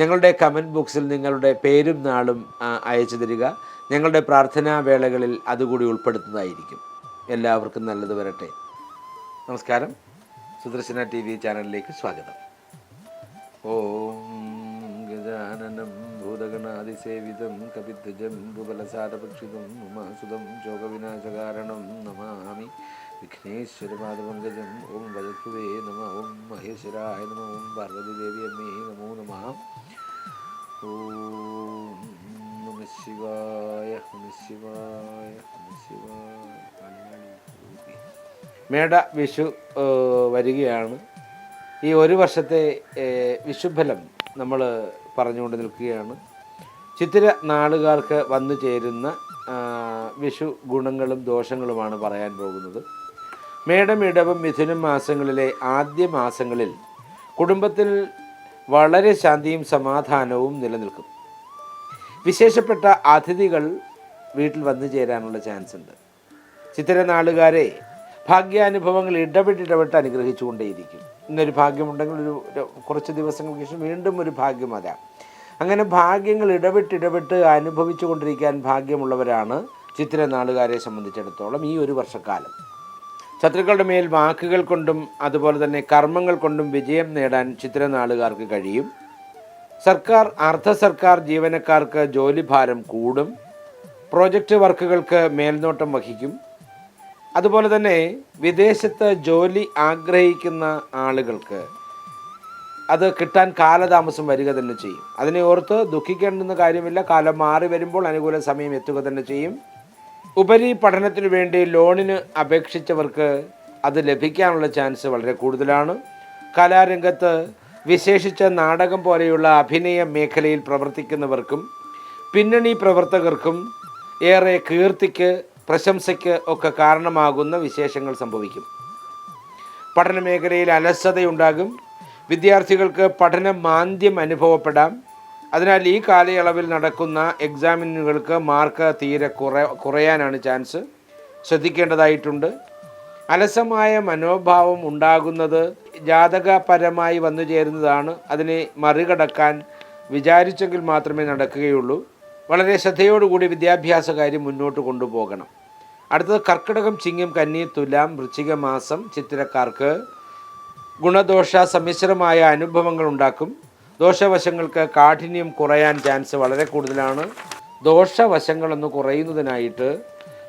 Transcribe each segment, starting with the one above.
ഞങ്ങളുടെ കമന്റ് ബോക്സിൽ നിങ്ങളുടെ പേരും നാളും അയച്ചു തരിക. ഞങ്ങളുടെ പ്രാർത്ഥനാ വേളകളിൽ അതുകൂടി ഉൾപ്പെടുത്തുന്നതായിരിക്കും. എല്ലാവർക്കും നല്ലത് വരട്ടെ. നമസ്കാരം. സുദർശന ടി വി ചാനലിലേക്ക് സ്വാഗതം. ഓം ഭൂതഗണാതിസേവിതം കപിധ്വജം ഭുബലസാരപക്ഷിതം ഉമാസുതം ശോകവിനാശകാരണം നമാമി. വിഘ്നേശ്വരപാദപങ്കജം ഓം വജത്വേ നമ. ഓം മഹേശ്വരായ നമോ പാർവതിദേവി അമ്മേ നമോ നമ. ഓം നമ ശിവായ നമ ശിവായ മേട വിഷു വരികയാണ്. ഈ ഒരു വർഷത്തെ വിഷുഫലം നമ്മൾ പറഞ്ഞുകൊണ്ട് നിൽക്കുകയാണ്. ചിത്തിര നാളുകാർക്ക് വന്നു ചേരുന്ന വിഷു ഗുണങ്ങളും ദോഷങ്ങളുമാണ് പറയാൻ പോകുന്നത്. മേടം ഇടവും മിഥുനം മാസങ്ങളിലെ ആദ്യ മാസങ്ങളിൽ കുടുംബത്തിൽ വളരെ ശാന്തിയും സമാധാനവും നിലനിൽക്കും. വിശേഷപ്പെട്ട അതിഥികൾ വീട്ടിൽ വന്നു ചേരാനുള്ള ചാൻസ് ഉണ്ട്. ചിത്തിര നാളുകാരെ ഭാഗ്യാനുഭവങ്ങൾ ഇടപെട്ട് ഇടപെട്ട് അനുഗ്രഹിച്ചുകൊണ്ടേയിരിക്കും. ഇന്നൊരു ഭാഗ്യമുണ്ടെങ്കിൽ ഒരു കുറച്ച് ദിവസങ്ങൾക്ക് ശേഷം വീണ്ടും ഒരു ഭാഗ്യം വരാം അങ്ങനെ ഭാഗ്യങ്ങൾ ഇടപെട്ട് ഇടപെട്ട് അനുഭവിച്ചു കൊണ്ടിരിക്കാൻ ഭാഗ്യമുള്ളവരാണ് ചിത്തിര നാളുകാരെ സംബന്ധിച്ചിടത്തോളം ഈ ഒരു വർഷക്കാലം. ശത്രുക്കളുടെ മേൽ വാക്കുകൾ കൊണ്ടും അതുപോലെ തന്നെ കർമ്മങ്ങൾ കൊണ്ടും വിജയം നേടാൻ ചിത്രനാളുകാർക്ക് കഴിയും. സർക്കാർ അർദ്ധ സർക്കാർ ജീവനക്കാർക്ക് ജോലിഭാരം കൂടും. പ്രോജക്റ്റ് വർക്കുകൾക്ക് മേൽനോട്ടം വഹിക്കും. അതുപോലെ തന്നെ വിദേശത്ത് ജോലി ആഗ്രഹിക്കുന്ന ആളുകൾക്ക് അത് കിട്ടാൻ കാലതാമസം വരിക തന്നെ ചെയ്യും. അതിനെ ഓർത്ത് ദുഃഖിക്കേണ്ടുന്ന കാര്യമില്ല. കാലം മാറി വരുമ്പോൾ അനുകൂല സമയം എത്തുക തന്നെ ചെയ്യും. ഉപരി പഠനത്തിനു വേണ്ടി ലോണിന് അപേക്ഷിച്ചവർക്ക് അത് ലഭിക്കാനുള്ള ചാൻസ് വളരെ കൂടുതലാണ്. കലാരംഗത്ത് വിശേഷിച്ച് നാടകം പോലെയുള്ള അഭിനയ മേഖലയിൽ പ്രവർത്തിക്കുന്നവർക്കും പിന്നണി പ്രവർത്തകർക്കും ഏറെ കീർത്തിക്ക് പ്രശംസയ്ക്ക് ഒക്കെ കാരണമാകുന്ന വിശേഷങ്ങൾ സംഭവിക്കും. പഠനമേഖലയിൽ അലസതയുണ്ടാകും. വിദ്യാർത്ഥികൾക്ക് പഠന മാന്ദ്യം അനുഭവപ്പെടാം. അതിനാൽ ഈ കാലയളവിൽ നടക്കുന്ന എക്സാമിനുകൾക്ക് മാർക്ക് തീരെ കുറ കുറയാനാണ് ചാൻസ്. ശ്രദ്ധിക്കേണ്ടതായിട്ടുണ്ട്. അലസമായ മനോഭാവം ഉണ്ടാകുന്നത് ജാതകപരമായി വന്നു ചേരുന്നതാണ്. അതിനെ മറികടക്കാൻ വിചാരിച്ചെങ്കിൽ മാത്രമേ നടക്കുകയുള്ളൂ. വളരെ ശ്രദ്ധയോടുകൂടി വിദ്യാഭ്യാസ കാര്യം മുന്നോട്ട് കൊണ്ടുപോകണം. അടുത്തത് കർക്കിടകം ചിങ്ങം കന്നി തുലാം വൃശ്ചിക മാസം ചിത്രക്കാർക്ക് ഗുണദോഷ സമ്മിശ്രമായ അനുഭവങ്ങൾ ഉണ്ടാക്കും. ദോഷവശങ്ങൾക്ക് കാഠിന്യം കുറയാൻ ചാൻസ് വളരെ കൂടുതലാണ്. ദോഷവശങ്ങളൊന്ന് കുറയുന്നതിനായിട്ട്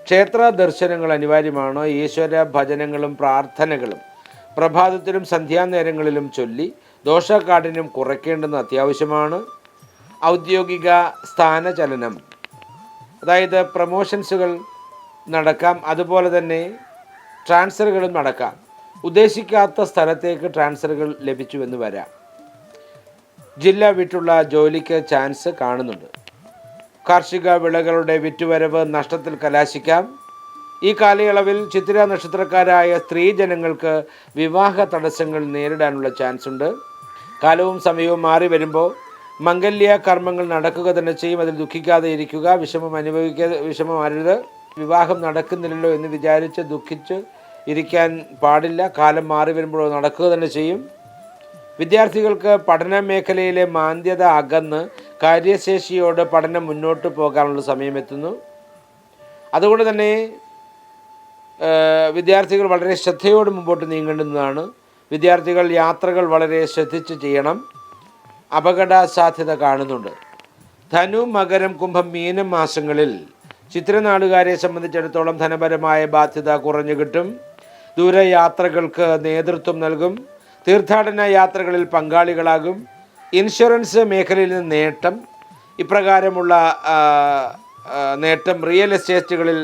ക്ഷേത്ര ദർശനങ്ങൾ അനിവാര്യമാണ്. ഈശ്വര ഭജനങ്ങളും പ്രാർത്ഥനകളും പ്രഭാതത്തിലും സന്ധ്യാനേരങ്ങളിലും ചൊല്ലി ദോഷകാഠിന്യം കുറയ്ക്കേണ്ടത് അത്യാവശ്യമാണ്. ഔദ്യോഗിക സ്ഥാനചലനം അതായത് പ്രമോഷൻസുകൾ നടക്കാം. അതുപോലെ തന്നെ ട്രാൻസ്ഫറുകളും നടക്കാം. ഉദ്ദേശിക്കാത്ത സ്ഥലത്തേക്ക് ട്രാൻസ്ഫറുകൾ ലഭിച്ചുവെന്ന് വരാം. ജില്ല വിട്ടുള്ള ജോലിക്ക് ചാൻസ് കാണുന്നുണ്ട്. കാർഷിക വിളകളുടെ വിറ്റുവരവ് നഷ്ടത്തിൽ കലാശിക്കാം. ഈ കാലയളവിൽ ചിത്തിര നക്ഷത്രക്കാരായ സ്ത്രീജനങ്ങൾക്ക് വിവാഹ തടസ്സങ്ങൾ നേരിടാനുള്ള ചാൻസ് ഉണ്ട് കാലവും സമയവും മാറി വരുമ്പോൾ മംഗല്യ കർമ്മങ്ങൾ നടക്കുക തന്നെ ചെയ്യും. അതിൽ ദുഃഖിക്കാതെ ഇരിക്കുക വിഷമം അനുഭവിക്കാതെ വിഷമം അരുത് വിവാഹം നടക്കുന്നില്ലല്ലോ എന്ന് വിചാരിച്ച് ദുഃഖിച്ച് ഇരിക്കാൻ പാടില്ല. കാലം മാറി വരുമ്പോഴോ നടക്കുക തന്നെ ചെയ്യും. വിദ്യാർത്ഥികൾക്ക് പഠന മേഖലയിലെ മാന്ദ്യത അകന്ന് കാര്യശേഷിയോട് പഠനം മുന്നോട്ട് പോകാനുള്ള സമയമെത്തുന്നു. അതുകൊണ്ട് തന്നെ വിദ്യാർത്ഥികൾ വളരെ ശ്രദ്ധയോട് മുമ്പോട്ട് നീങ്ങേണ്ടുന്നതാണ്. വിദ്യാർത്ഥികൾ യാത്രകൾ വളരെ ശ്രദ്ധിച്ച് ചെയ്യണം. അപകട സാധ്യത കാണുന്നുണ്ട്. ധനു മകരം കുംഭം മീനം മാസങ്ങളിൽ ചിത്രനാടുകാരെ സംബന്ധിച്ചിടത്തോളം ധനപരമായ ബാധ്യത കുറഞ്ഞു കിട്ടും. ദൂരയാത്രകൾക്ക് നേതൃത്വം നൽകും. തീർത്ഥാടന യാത്രകളിൽ പങ്കാളികളാകും. ഇൻഷുറൻസ് മേഖലയിൽ നിന്ന് നേട്ടം. ഇപ്രകാരമുള്ള നേട്ടം റിയൽ എസ്റ്റേറ്റുകളിൽ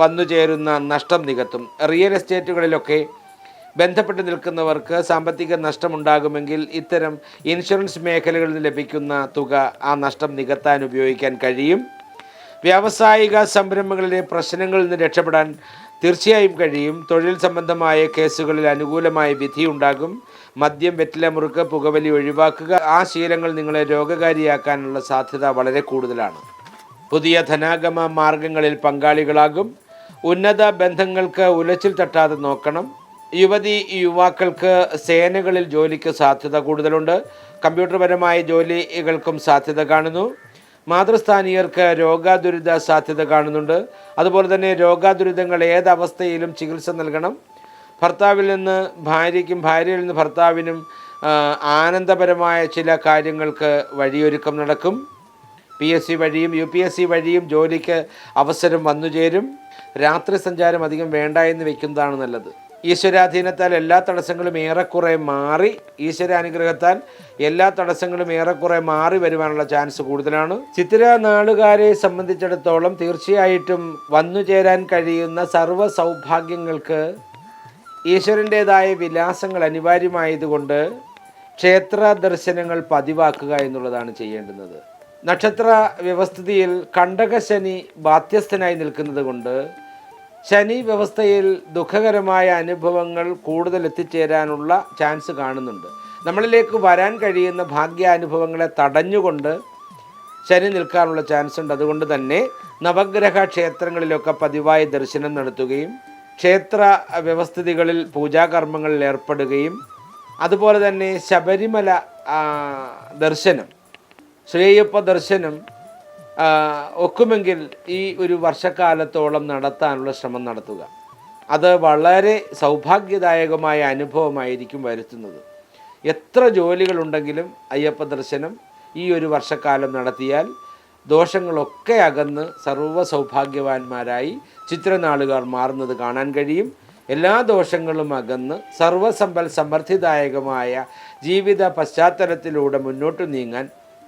വന്നു ചേരുന്ന നഷ്ടം നികത്തും. റിയൽ എസ്റ്റേറ്റുകളിലൊക്കെ ബന്ധപ്പെട്ട് നിൽക്കുന്നവർക്ക് സാമ്പത്തിക നഷ്ടമുണ്ടാകുമെങ്കിൽ ഇത്തരം ഇൻഷുറൻസ് മേഖലകളിൽ നിന്ന് ലഭിക്കുന്ന തുക ആ നഷ്ടം നികത്താൻ ഉപയോഗിക്കാൻ കഴിയും. വ്യാവസായിക സംരംഭങ്ങളിലെ പ്രശ്നങ്ങളിൽ നിന്ന് രക്ഷപ്പെടാൻ തീർച്ചയായും കഴിയും. തൊഴിൽ സംബന്ധമായ കേസുകളിൽ അനുകൂലമായ വിധിയുണ്ടാകും മദ്യം വെറ്റില മുറുക്ക് പുകവലി ഒഴിവാക്കുക ആ ശീലങ്ങൾ നിങ്ങളെ രോഗകാരിയാക്കാനുള്ള സാധ്യത വളരെ കൂടുതലാണ്. പുതിയ ധനാഗമ മാർഗങ്ങളിൽ പങ്കാളികളാകും. ഉന്നത ബന്ധങ്ങൾക്ക് ഉലച്ചിൽ തട്ടാതെ നോക്കണം. യുവതി യുവാക്കൾക്ക് സേനകളിൽ ജോലിക്ക് സാധ്യത കൂടുതലുണ്ട്. കമ്പ്യൂട്ടർപരമായ ജോലികൾക്കും സാധ്യത കാണുന്നു. മാതൃസ്ഥാനീയർക്ക് രോഗാതുരിത സാധ്യത കാണുന്നുണ്ട്. അതുപോലെ തന്നെ രോഗാതുരിതങ്ങൾ ഏതവസ്ഥയിലും ചികിത്സ നൽകണം. ഭർത്താവിൽ നിന്ന് ഭാര്യയ്ക്കും ഭാര്യയിൽ നിന്ന് ഭർത്താവിനും ആനന്ദപരമായ ചില കാര്യങ്ങൾക്ക് വഴിയൊരുക്കം നടക്കും. പി എസ് സി വഴിയും യു പി എസ് സി വഴിയും ജോലിക്ക് അവസരം വന്നു ചേരും രാത്രി സഞ്ചാരം അധികം വേണ്ട എന്ന് വെക്കുന്നതാണ് നല്ലത്. ഈശ്വരാധീനത്താൽ എല്ലാ തടസ്സങ്ങളും ഏറെക്കുറെ മാറി ഈശ്വരാനുഗ്രഹത്താൽ എല്ലാ തടസ്സങ്ങളും ഏറെക്കുറെ മാറി വരുവാനുള്ള ചാൻസ് കൂടുതലാണ്. ചിത്തിര നാളുകാരെ സംബന്ധിച്ചിടത്തോളം തീർച്ചയായിട്ടും വന്നു ചേരാൻ കഴിയുന്ന സർവ സൗഭാഗ്യങ്ങൾക്ക് ഈശ്വരന്റെതായ വിലാസങ്ങൾ അനിവാര്യമായതുകൊണ്ട് ക്ഷേത്ര ദർശനങ്ങൾ പതിവാക്കുക എന്നുള്ളതാണ് ചെയ്യേണ്ടുന്നത്. നക്ഷത്ര വ്യവസ്ഥിതിയിൽ കണ്ടകശനി ബാധ്യസ്ഥനായി നിൽക്കുന്നത് കൊണ്ട് ശനി വ്യവസ്ഥയിൽ ദുഃഖകരമായ അനുഭവങ്ങൾ കൂടുതൽ എത്തിച്ചേരാനുള്ള ചാൻസ് കാണുന്നുണ്ട്. നമ്മളിലേക്ക് വരാൻ കഴിയുന്ന ഭാഗ്യാനുഭവങ്ങളെ തടഞ്ഞുകൊണ്ട് ശനി നിൽക്കാനുള്ള ചാൻസ് ഉണ്ട്. അതുകൊണ്ട് തന്നെ നവഗ്രഹ ക്ഷേത്രങ്ങളിലൊക്കെ പതിവായി ദർശനം നടത്തുകയും ക്ഷേത്ര വ്യവസ്ഥിതികളിൽ പൂജാകർമ്മങ്ങളിൽ ഏർപ്പെടുകയും അതുപോലെ തന്നെ ശബരിമല ദർശനം ശ്രീയപ്പ ദർശനം ഒക്കുമെങ്കിൽ ഈ ഒരു വർഷക്കാലത്തോളം നടത്താനുള്ള ശ്രമം നടത്തുക. അത് വളരെ സൗഭാഗ്യദായകമായ അനുഭവമായിരിക്കും വരുത്തുന്നത്. എത്ര ജോലികളുണ്ടെങ്കിലും അയ്യപ്പ ദർശനം ഈ ഒരു വർഷക്കാലം നടത്തിയാൽ ദോഷങ്ങളൊക്കെ അകന്ന് സർവ സൗഭാഗ്യവാന്മാരായി ചിത്രനാളുകാർ മാറുന്നത് കാണാൻ കഴിയും. എല്ലാ ദോഷങ്ങളും അകന്ന് സർവസമ്പൽ സമൃദ്ധിദായകമായ ജീവിത പശ്ചാത്തലത്തിലൂടെ മുന്നോട്ട് നീങ്ങാൻ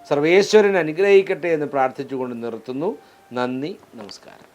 സർവേശ്വരൻ അനുഗ്രഹിക്കട്ടെ എന്ന് പ്രാർത്ഥിച്ചുകൊണ്ട് നിർത്തുന്നു. നന്ദി നമസ്കാരം.